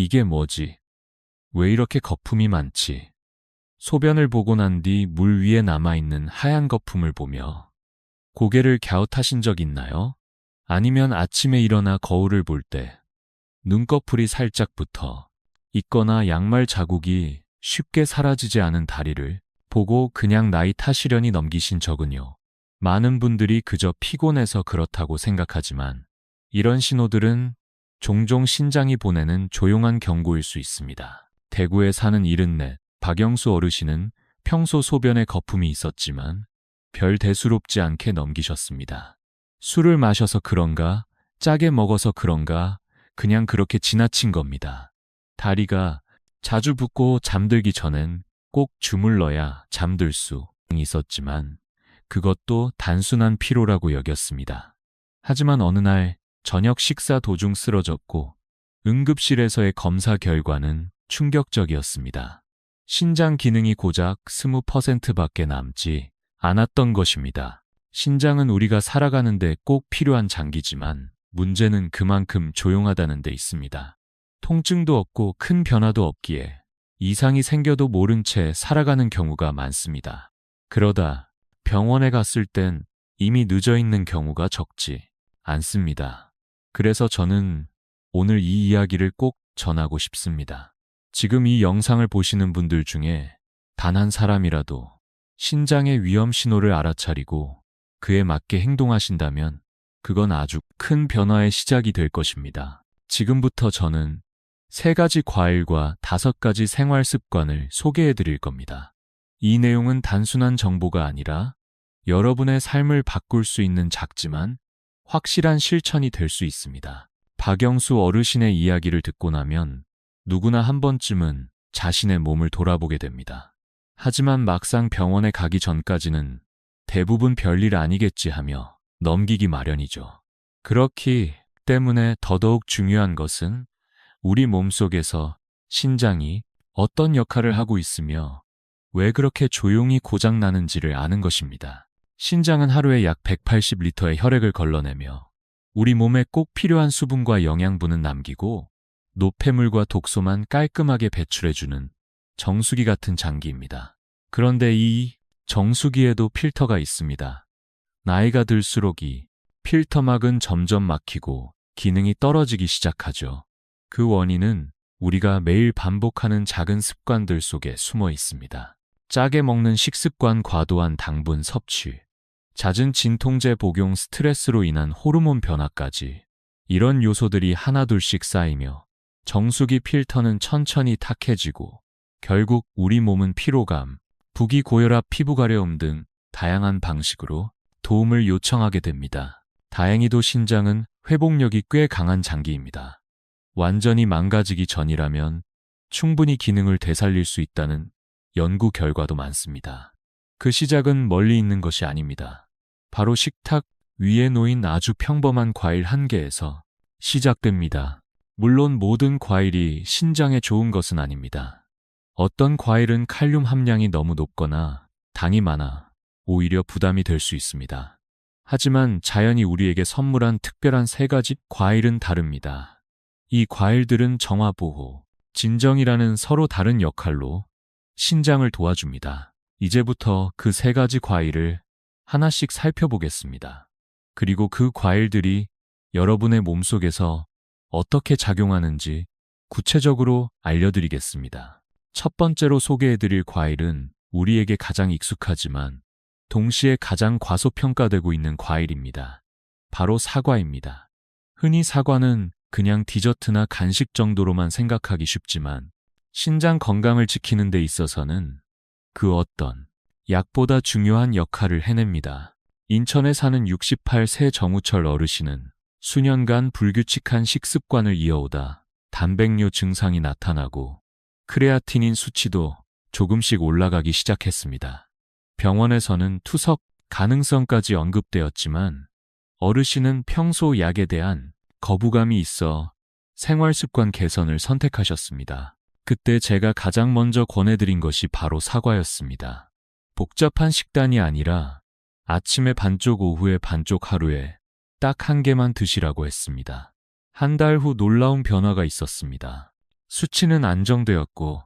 이게 뭐지? 왜 이렇게 거품이 많지? 소변을 보고 난 뒤 물 위에 남아있는 하얀 거품을 보며 고개를 갸웃하신 적 있나요? 아니면 아침에 일어나 거울을 볼 때 눈꺼풀이 살짝 붙어 있거나 양말 자국이 쉽게 사라지지 않은 다리를 보고 그냥 나이 탓이려니 넘기신 적은요. 많은 분들이 그저 피곤해서 그렇다고 생각하지만 이런 신호들은 종종 신장이 보내는 조용한 경고일 수 있습니다. 대구에 사는 74 박영수 어르신은 평소 소변에 거품이 있었지만 별 대수롭지 않게 넘기셨습니다. 술을 마셔서 그런가, 짜게 먹어서 그런가, 그냥 그렇게 지나친 겁니다. 다리가 자주 붓고 잠들기 전엔 꼭 주물러야 잠들 수 있었지만 그것도 단순한 피로라고 여겼습니다. 하지만 어느 날 저녁 식사 도중 쓰러졌고 응급실에서의 검사 결과는 충격적이었습니다. 신장 기능이 고작 20%밖에 남지 않았던 것입니다. 신장은 우리가 살아가는데 꼭 필요한 장기지만 문제는 그만큼 조용하다는 데 있습니다. 통증도 없고 큰 변화도 없기에 이상이 생겨도 모른 채 살아가는 경우가 많습니다. 그러다 병원에 갔을 땐 이미 늦어 있는 경우가 적지 않습니다. 그래서 저는 오늘 이 이야기를 꼭 전하고 싶습니다. 지금 이 영상을 보시는 분들 중에 단 한 사람이라도 신장의 위험 신호를 알아차리고 그에 맞게 행동하신다면 그건 아주 큰 변화의 시작이 될 것입니다. 지금부터 저는 세 가지 과일과 다섯 가지 생활 습관을 소개해 드릴 겁니다. 이 내용은 단순한 정보가 아니라 여러분의 삶을 바꿀 수 있는 작지만 확실한 실천이 될 수 있습니다. 박영수 어르신의 이야기를 듣고 나면 누구나 한 번쯤은 자신의 몸을 돌아보게 됩니다. 하지만 막상 병원에 가기 전까지는 대부분 별일 아니겠지 하며 넘기기 마련이죠. 그렇기 때문에 더더욱 중요한 것은 우리 몸 속에서 신장이 어떤 역할을 하고 있으며 왜 그렇게 조용히 고장나는지를 아는 것입니다. 신장은 하루에 약 180리터의 혈액을 걸러내며 우리 몸에 꼭 필요한 수분과 영양분은 남기고 노폐물과 독소만 깔끔하게 배출해주는 정수기 같은 장기입니다. 그런데 이 정수기에도 필터가 있습니다. 나이가 들수록 이 필터막은 점점 막히고 기능이 떨어지기 시작하죠. 그 원인은 우리가 매일 반복하는 작은 습관들 속에 숨어 있습니다. 짜게 먹는 식습관, 과도한 당분 섭취, 잦은 진통제 복용, 스트레스로 인한 호르몬 변화까지 이런 요소들이 하나둘씩 쌓이며 정수기 필터는 천천히 탁해지고 결국 우리 몸은 피로감, 부기 고혈압, 피부 가려움 등 다양한 방식으로 도움을 요청하게 됩니다. 다행히도 신장은 회복력이 꽤 강한 장기입니다. 완전히 망가지기 전이라면 충분히 기능을 되살릴 수 있다는 연구 결과도 많습니다. 그 시작은 멀리 있는 것이 아닙니다. 바로 식탁 위에 놓인 아주 평범한 과일 한 개에서 시작됩니다. 물론 모든 과일이 신장에 좋은 것은 아닙니다. 어떤 과일은 칼륨 함량이 너무 높거나 당이 많아 오히려 부담이 될 수 있습니다. 하지만 자연이 우리에게 선물한 특별한 세 가지 과일은 다릅니다. 이 과일들은 정화보호, 진정이라는 서로 다른 역할로 신장을 도와줍니다. 이제부터 그 세 가지 과일을 하나씩 살펴보겠습니다. 그리고 그 과일들이 여러분의 몸속에서 어떻게 작용하는지 구체적으로 알려드리겠습니다. 첫 번째로 소개해드릴 과일은 우리에게 가장 익숙하지만 동시에 가장 과소평가되고 있는 과일입니다. 바로 사과입니다. 흔히 사과는 그냥 디저트나 간식 정도로만 생각하기 쉽지만 신장 건강을 지키는 데 있어서는 그 어떤 약보다 중요한 역할을 해냅니다. 인천에 사는 68세 정우철 어르신은 수년간 불규칙한 식습관을 이어오다 단백뇨 증상이 나타나고 크레아티닌 수치도 조금씩 올라가기 시작했습니다. 병원에서는 투석 가능성까지 언급되었지만 어르신은 평소 약에 대한 거부감이 있어 생활 습관 개선을 선택하셨습니다. 그때 제가 가장 먼저 권해드린 것이 바로 사과였습니다. 복잡한 식단이 아니라 아침에 반쪽 오후에 반쪽 하루에 딱 한 개만 드시라고 했습니다. 한 달 후 놀라운 변화가 있었습니다. 수치는 안정되었고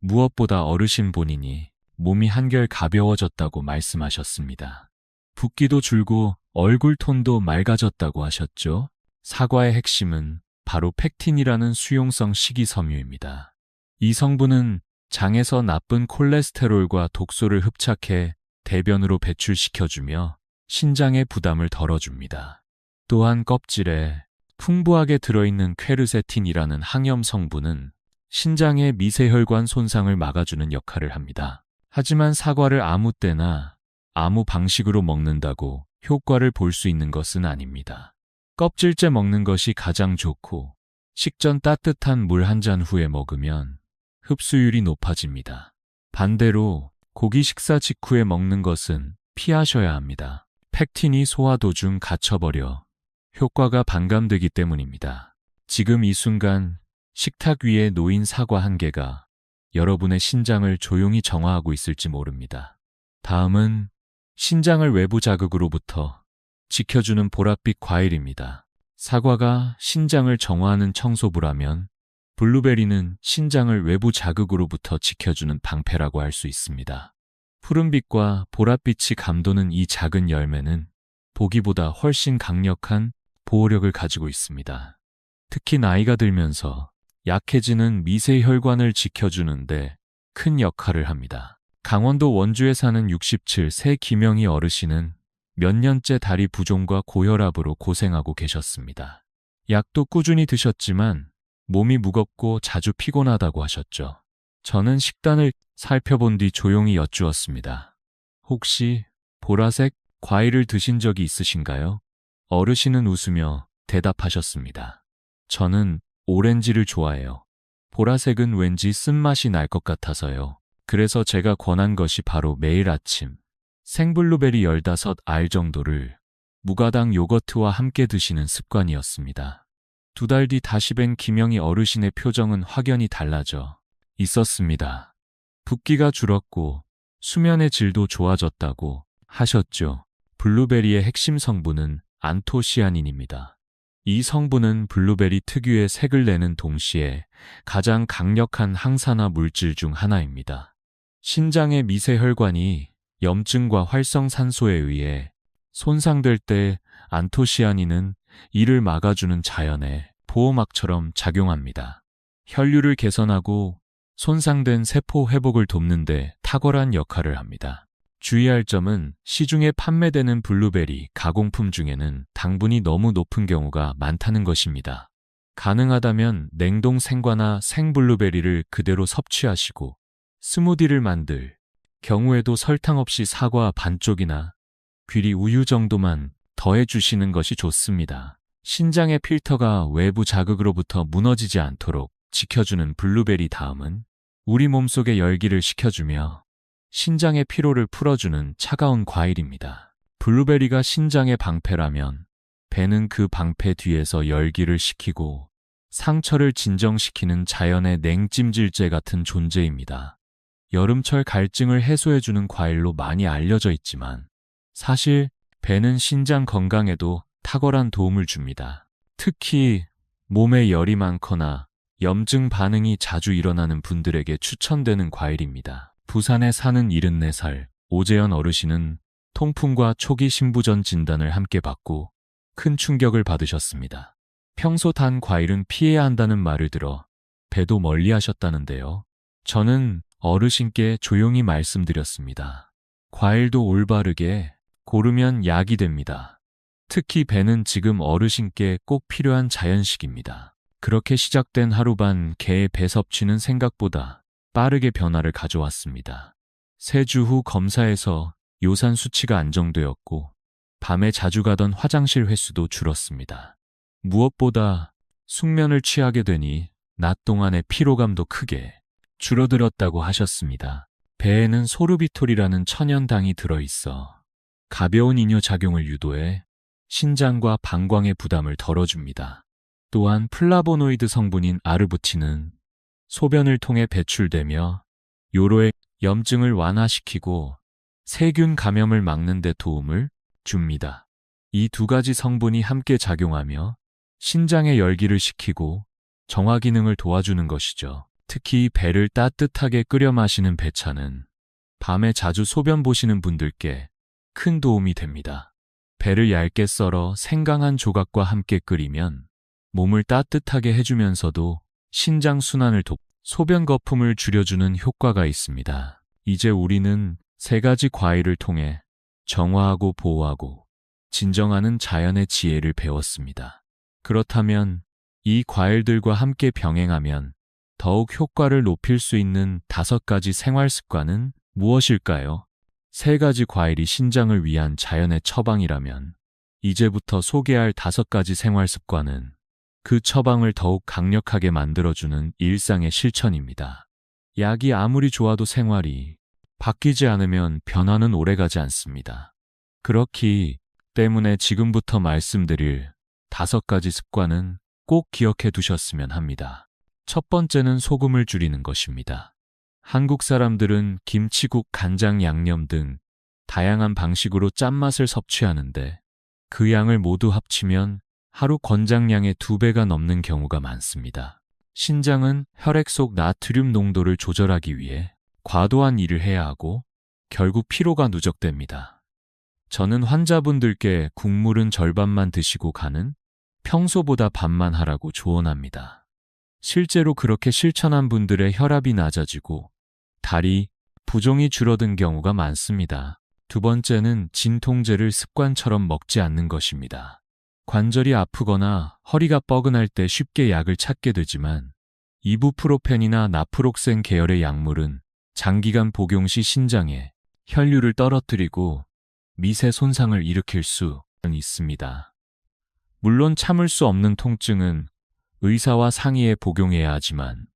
무엇보다 어르신 본인이 몸이 한결 가벼워졌다고 말씀하셨습니다. 붓기도 줄고 얼굴 톤도 맑아졌다고 하셨죠? 사과의 핵심은 바로 팩틴이라는 수용성 식이섬유입니다. 이 성분은 장에서 나쁜 콜레스테롤과 독소를 흡착해 대변으로 배출시켜주며 신장의 부담을 덜어줍니다. 또한 껍질에 풍부하게 들어있는 퀘르세틴이라는 항염 성분은 신장의 미세혈관 손상을 막아주는 역할을 합니다. 하지만 사과를 아무 때나 아무 방식으로 먹는다고 효과를 볼 수 있는 것은 아닙니다. 껍질째 먹는 것이 가장 좋고 식전 따뜻한 물 한 잔 후에 먹으면 흡수율이 높아집니다. 반대로 고기 식사 직후에 먹는 것은 피하셔야 합니다. 팩틴이 소화 도중 갇혀버려 효과가 반감되기 때문입니다. 지금 이 순간 식탁 위에 놓인 사과 한 개가 여러분의 신장을 조용히 정화하고 있을지 모릅니다. 다음은 신장을 외부 자극으로부터 지켜주는 보랏빛 과일입니다. 사과가 신장을 정화하는 청소부라면 블루베리는 신장을 외부 자극으로부터 지켜주는 방패라고 할 수 있습니다. 푸른빛과 보랏빛이 감도는 이 작은 열매는 보기보다 훨씬 강력한 보호력을 가지고 있습니다. 특히 나이가 들면서 약해지는 미세 혈관을 지켜주는데 큰 역할을 합니다. 강원도 원주에 사는 67세 김영희 어르신은 몇 년째 다리 부종과 고혈압으로 고생하고 계셨습니다. 약도 꾸준히 드셨지만 몸이 무겁고 자주 피곤하다고 하셨죠. 저는 식단을 살펴본 뒤 조용히 여쭈었습니다. 혹시 보라색 과일을 드신 적이 있으신가요? 어르신은 웃으며 대답하셨습니다. 저는 오렌지를 좋아해요. 보라색은 왠지 쓴맛이 날 것 같아서요. 그래서 제가 권한 것이 바로 매일 아침 생블루베리 15알 정도를 무가당 요거트와 함께 드시는 습관이었습니다. 두 달 뒤 다시 뵌 김영희 어르신의 표정은 확연히 달라져 있었습니다. 붓기가 줄었고 수면의 질도 좋아졌다고 하셨죠. 블루베리의 핵심 성분은 안토시아닌입니다. 이 성분은 블루베리 특유의 색을 내는 동시에 가장 강력한 항산화 물질 중 하나입니다. 신장의 미세혈관이 염증과 활성산소에 의해 손상될 때 안토시아닌은 이를 막아주는 자연의 보호막처럼 작용합니다. 혈류를 개선하고 손상된 세포 회복을 돕는데 탁월한 역할을 합니다. 주의할 점은 시중에 판매되는 블루베리 가공품 중에는 당분이 너무 높은 경우가 많다는 것입니다. 가능하다면 냉동 생과나 생블루베리를 그대로 섭취하시고 스무디를 만들 경우에도 설탕 없이 사과 반쪽이나 귀리 우유 정도만 더해 주시는 것이 좋습니다. 신장의 필터가 외부 자극으로부터 무너지지 않도록 지켜주는 블루베리 다음은 우리 몸속의 열기를 식혀주며 신장의 피로를 풀어주는 차가운 과일입니다. 블루베리가 신장의 방패라면 배는 그 방패 뒤에서 열기를 식히고 상처를 진정시키는 자연의 냉찜질제 같은 존재입니다. 여름철 갈증을 해소해주는 과일로 많이 알려져 있지만 사실 배는 신장 건강에도 탁월한 도움을 줍니다. 특히 몸에 열이 많거나 염증 반응이 자주 일어나는 분들에게 추천되는 과일입니다. 부산에 사는 74살 오재현 어르신은 통풍과 초기 신부전 진단을 함께 받고 큰 충격을 받으셨습니다. 평소 단 과일은 피해야 한다는 말을 들어 배도 멀리 하셨다는데요. 저는 어르신께 조용히 말씀드렸습니다. 과일도 올바르게 고르면 약이 됩니다. 특히 배는 지금 어르신께 꼭 필요한 자연식입니다. 그렇게 시작된 하루 반 개의 배 섭취는 생각보다 빠르게 변화를 가져왔습니다. 세 주 후 검사에서 요산 수치가 안정되었고 밤에 자주 가던 화장실 횟수도 줄었습니다. 무엇보다 숙면을 취하게 되니 낮 동안의 피로감도 크게 줄어들었다고 하셨습니다. 배에는 소르비톨이라는 천연당이 들어있어 가벼운 이뇨 작용을 유도해 신장과 방광의 부담을 덜어줍니다. 또한 플라보노이드 성분인 아르부틴은 소변을 통해 배출되며 요로의 염증을 완화시키고 세균 감염을 막는 데 도움을 줍니다. 이 두 가지 성분이 함께 작용하며 신장의 열기를 식히고 정화 기능을 도와주는 것이죠. 특히 배를 따뜻하게 끓여 마시는 배차는 밤에 자주 소변 보시는 분들께 큰 도움이 됩니다. 배를 얇게 썰어 생강한 조각과 함께 끓이면 몸을 따뜻하게 해주면서도 신장 순환을 돕 소변 거품을 줄여주는 효과가 있습니다. 이제 우리는 세 가지 과일을 통해 정화하고 보호하고 진정하는 자연의 지혜를 배웠습니다. 그렇다면 이 과일들과 함께 병행하면 더욱 효과를 높일 수 있는 다섯 가지 생활 습관은 무엇일까요? 세 가지 과일이 신장을 위한 자연의 처방이라면 이제부터 소개할 다섯 가지 생활 습관은 그 처방을 더욱 강력하게 만들어주는 일상의 실천입니다. 약이 아무리 좋아도 생활이 바뀌지 않으면 변화는 오래가지 않습니다. 그렇기 때문에 지금부터 말씀드릴 다섯 가지 습관은 꼭 기억해 두셨으면 합니다. 첫 번째는 소금을 줄이는 것입니다. 한국 사람들은 김치국, 간장, 양념 등 다양한 방식으로 짠맛을 섭취하는데 그 양을 모두 합치면 하루 권장량의 두 배가 넘는 경우가 많습니다. 신장은 혈액 속 나트륨 농도를 조절하기 위해 과도한 일을 해야 하고 결국 피로가 누적됩니다. 저는 환자분들께 국물은 절반만 드시고 가는 평소보다 반만 하라고 조언합니다. 실제로 그렇게 실천한 분들의 혈압이 낮아지고 다리, 부종이 줄어든 경우가 많습니다. 두 번째는 진통제를 습관처럼 먹지 않는 것입니다. 관절이 아프거나 허리가 뻐근할 때 쉽게 약을 찾게 되지만 이부프로펜이나 나프록센 계열의 약물은 장기간 복용 시 신장에 혈류를 떨어뜨리고 미세 손상을 일으킬 수 있습니다. 물론 참을 수 없는 통증은 의사와 상의해 복용해야 하지만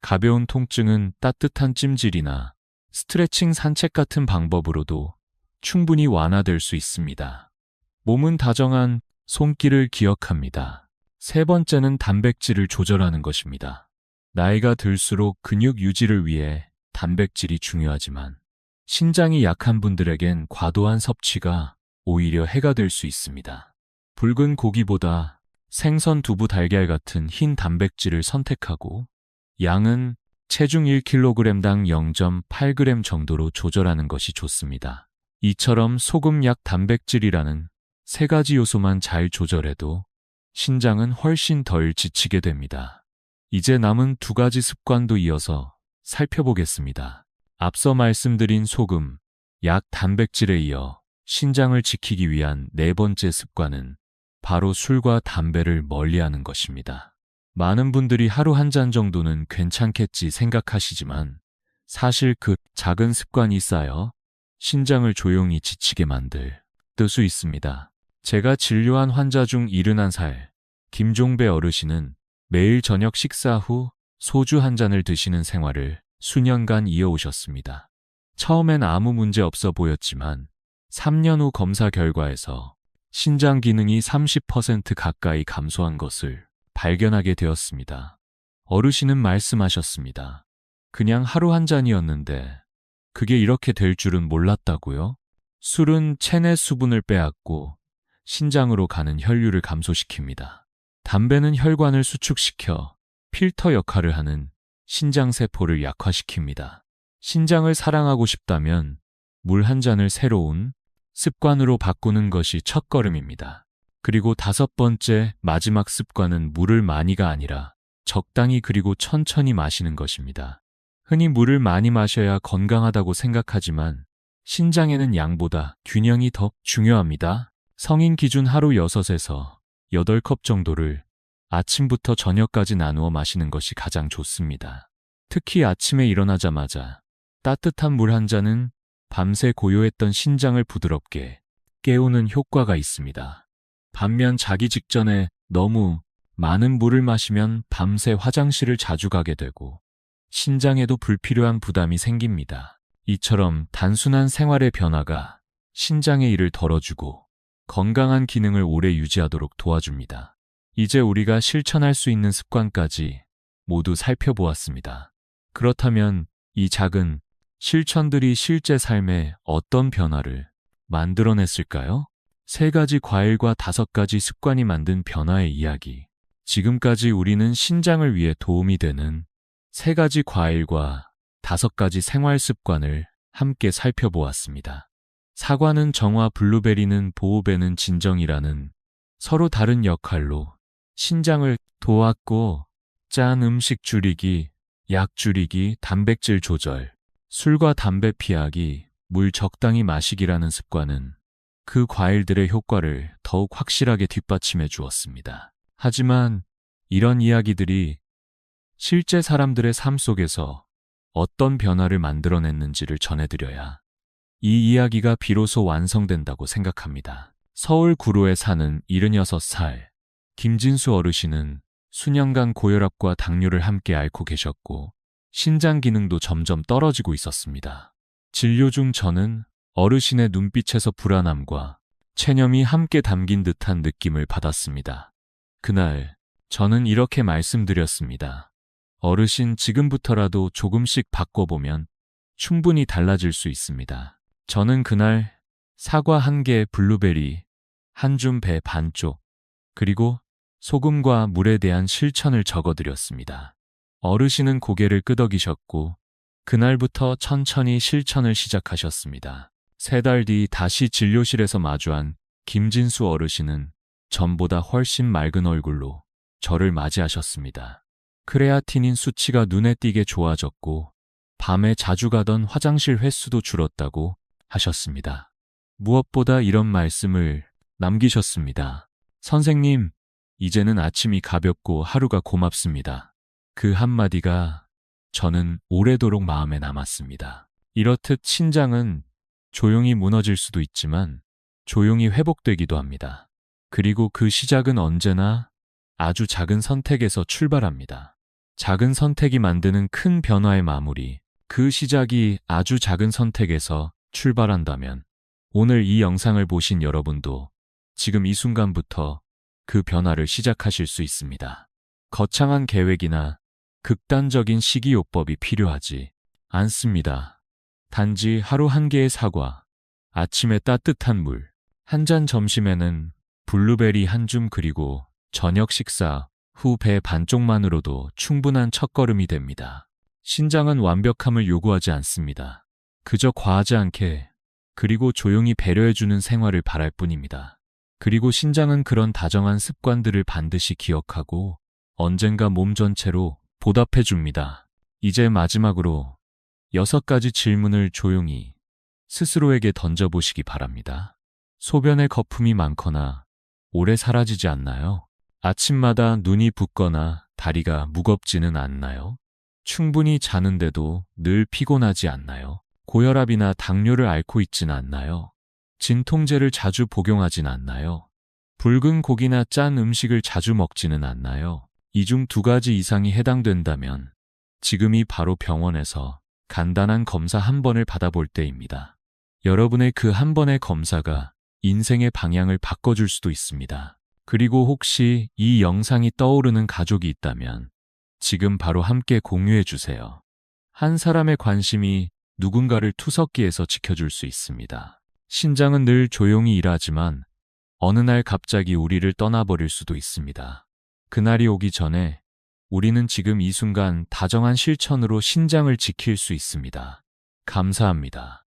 가벼운 통증은 따뜻한 찜질이나 스트레칭 산책 같은 방법으로도 충분히 완화될 수 있습니다. 몸은 다정한 손길을 기억합니다. 세 번째는 단백질을 조절하는 것입니다. 나이가 들수록 근육 유지를 위해 단백질이 중요하지만 신장이 약한 분들에겐 과도한 섭취가 오히려 해가 될 수 있습니다. 붉은 고기보다 생선, 두부, 달걀 같은 흰 단백질을 선택하고 양은 체중 1kg당 0.8g 정도로 조절하는 것이 좋습니다. 이처럼 소금, 약, 단백질이라는 세 가지 요소만 잘 조절해도 신장은 훨씬 덜 지치게 됩니다. 이제 남은 두 가지 습관도 이어서 살펴보겠습니다. 앞서 말씀드린 소금, 약, 단백질에 이어 신장을 지키기 위한 네 번째 습관은 바로 술과 담배를 멀리하는 것입니다. 많은 분들이 하루 한 잔 정도는 괜찮겠지 생각하시지만 사실 그 작은 습관이 쌓여 신장을 조용히 지치게 만들 수 있습니다. 제가 진료한 환자 중 71살 김종배 어르신은 매일 저녁 식사 후 소주 한 잔을 드시는 생활을 수년간 이어오셨습니다. 처음엔 아무 문제 없어 보였지만 3년 후 검사 결과에서 신장 기능이 30% 가까이 감소한 것을 발견하게 되었습니다. 어르신은 말씀하셨습니다. 그냥 하루 한 잔이었는데 그게 이렇게 될 줄은 몰랐다고요? 술은 체내 수분을 빼앗고 신장으로 가는 혈류를 감소시킵니다. 담배는 혈관을 수축시켜 필터 역할을 하는 신장 세포를 약화시킵니다. 신장을 사랑하고 싶다면 물 한 잔을 새로운 습관으로 바꾸는 것이 첫걸음입니다. 그리고 다섯 번째 마지막 습관은 물을 많이가 아니라 적당히 그리고 천천히 마시는 것입니다. 흔히 물을 많이 마셔야 건강하다고 생각하지만 신장에는 양보다 균형이 더 중요합니다. 성인 기준 하루 6에서 8컵 정도를 아침부터 저녁까지 나누어 마시는 것이 가장 좋습니다. 특히 아침에 일어나자마자 따뜻한 물 한 잔은 밤새 고요했던 신장을 부드럽게 깨우는 효과가 있습니다. 반면 자기 직전에 너무 많은 물을 마시면 밤새 화장실을 자주 가게 되고 신장에도 불필요한 부담이 생깁니다. 이처럼 단순한 생활의 변화가 신장의 일을 덜어주고 건강한 기능을 오래 유지하도록 도와줍니다. 이제 우리가 실천할 수 있는 습관까지 모두 살펴보았습니다. 그렇다면 이 작은 실천들이 실제 삶에 어떤 변화를 만들어냈을까요? 세 가지 과일과 다섯 가지 습관이 만든 변화의 이야기. 지금까지 우리는 신장을 위해 도움이 되는 세 가지 과일과 다섯 가지 생활 습관을 함께 살펴보았습니다. 사과는 정화, 블루베리는 보호배는 진정이라는 서로 다른 역할로 신장을 도왔고 짠 음식 줄이기, 약 줄이기, 단백질 조절, 술과 담배 피하기, 물 적당히 마시기라는 습관은 그 과일들의 효과를 더욱 확실하게 뒷받침해 주었습니다. 하지만 이런 이야기들이 실제 사람들의 삶 속에서 어떤 변화를 만들어냈는지를 전해드려야 이 이야기가 비로소 완성된다고 생각합니다. 서울 구로에 사는 76살 김진수 어르신은 수년간 고혈압과 당뇨를 함께 앓고 계셨고 신장 기능도 점점 떨어지고 있었습니다. 진료 중 저는 어르신의 눈빛에서 불안함과 체념이 함께 담긴 듯한 느낌을 받았습니다. 그날 저는 이렇게 말씀드렸습니다. 어르신 지금부터라도 조금씩 바꿔보면 충분히 달라질 수 있습니다. 저는 그날 사과 한 개, 블루베리, 한 줌 배 반쪽, 그리고 소금과 물에 대한 실천을 적어드렸습니다. 어르신은 고개를 끄덕이셨고, 그날부터 천천히 실천을 시작하셨습니다. 세 달 뒤 다시 진료실에서 마주한 김진수 어르신은 전보다 훨씬 맑은 얼굴로 저를 맞이하셨습니다. 크레아티닌 수치가 눈에 띄게 좋아졌고, 밤에 자주 가던 화장실 횟수도 줄었다고 하셨습니다. 무엇보다 이런 말씀을 남기셨습니다. 선생님, 이제는 아침이 가볍고 하루가 고맙습니다. 그 한마디가 저는 오래도록 마음에 남았습니다. 이렇듯 신장은 조용히 무너질 수도 있지만 조용히 회복되기도 합니다. 그리고 그 시작은 언제나 아주 작은 선택에서 출발합니다. 작은 선택이 만드는 큰 변화의 마무리, 그 시작이 아주 작은 선택에서 출발한다면 오늘 이 영상을 보신 여러분도 지금 이 순간부터 그 변화를 시작하실 수 있습니다. 거창한 계획이나 극단적인 식이요법이 필요하지 않습니다. 단지 하루 한 개의 사과, 아침에 따뜻한 물, 한 잔 점심에는 블루베리 한 줌 그리고 저녁 식사 후 배 반쪽만으로도 충분한 첫걸음이 됩니다. 신장은 완벽함을 요구하지 않습니다. 그저 과하지 않게 그리고 조용히 배려해주는 생활을 바랄 뿐입니다. 그리고 신장은 그런 다정한 습관들을 반드시 기억하고 언젠가 몸 전체로 보답해 줍니다. 이제 마지막으로 여섯 가지 질문을 조용히 스스로에게 던져보시기 바랍니다. 소변에 거품이 많거나 오래 사라지지 않나요? 아침마다 눈이 붓거나 다리가 무겁지는 않나요? 충분히 자는데도 늘 피곤하지 않나요? 고혈압이나 당뇨를 앓고 있진 않나요? 진통제를 자주 복용하진 않나요? 붉은 고기나 짠 음식을 자주 먹지는 않나요? 이 중 두 가지 이상이 해당된다면 지금이 바로 병원에서 간단한 검사 한 번을 받아볼 때입니다. 여러분의 그 한 번의 검사가 인생의 방향을 바꿔줄 수도 있습니다. 그리고 혹시 이 영상이 떠오르는 가족이 있다면 지금 바로 함께 공유해 주세요. 한 사람의 관심이 누군가를 투석기에서 지켜줄 수 있습니다. 신장은 늘 조용히 일하지만 어느 날 갑자기 우리를 떠나버릴 수도 있습니다. 그날이 오기 전에 우리는 지금 이 순간 다정한 실천으로 신장을 지킬 수 있습니다. 감사합니다.